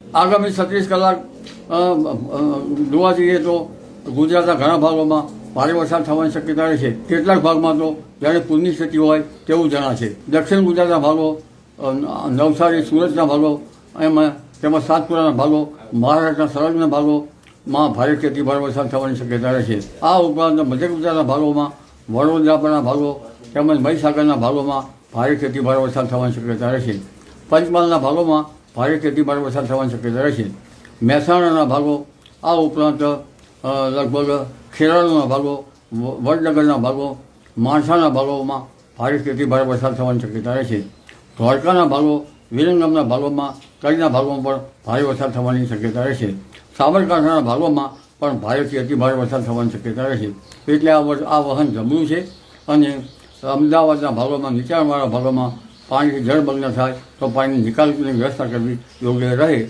આગામી છત્રીસ કલાક જોવા જઈએ તો ગુજરાતના ઘણા ભાગોમાં ભારે વરસાદ થવાની શક્યતા રહે છે. કેટલાક ભાગમાં તો જ્યારે પૂરની સ્થિતિ હોય તેવું જણાશે. દક્ષિણ ગુજરાતના ભાગો નવસારી, સુરતના ભાગો, એમાં તેમજ સાતપુરાના ભાગો, મહારાષ્ટ્રના સરહદના ભાગોમાં ભારે ખેતી ભારે વરસાદ થવાની શક્યતા રહે છે. આ ઉપરાંત મધ્ય ગુજરાતના ભાગોમાં વડોદરાના ભાગો તેમજ મહીસાગરના ભાગોમાં ભારે ખેતી ભારે વરસાદ થવાની શક્યતા રહેશે પંચમહાલના ભાગોમાં ભારે ખેતીમાં ભારે વરસાદ થવાની શક્યતા રહેશે. મહેસાણાના ભાગો, આ ઉપરાંત લગભગ ખેરાલુના ભાગો વડનગરના ભાગો, માણસાના ભાગોમાં ભારે ખેતી ભારે વરસાદ થવાની શક્યતા રહેશે. દ્વારકાના ભાગો, વિરંગમના ભાગોમાં કચ્છના ભાગોમાં પણ ભારે વરસાદ થવાની શક્યતા રહેશે. સાબરકાંઠાના ભાગોમાં પણ ભારેથી અતિ ભારે વરસાદ થવાની શક્યતા રહેશે. એટલે આ વર્ષ આ વહન જમણું છે. અને અમદાવાદના ભાગોમાં, નીચાણવાળા ભાગોમાં પાણીથી જળમગ્ન થાય તો પાણીની નિકાલની વ્યવસ્થા કરવી યોગ્ય રહે.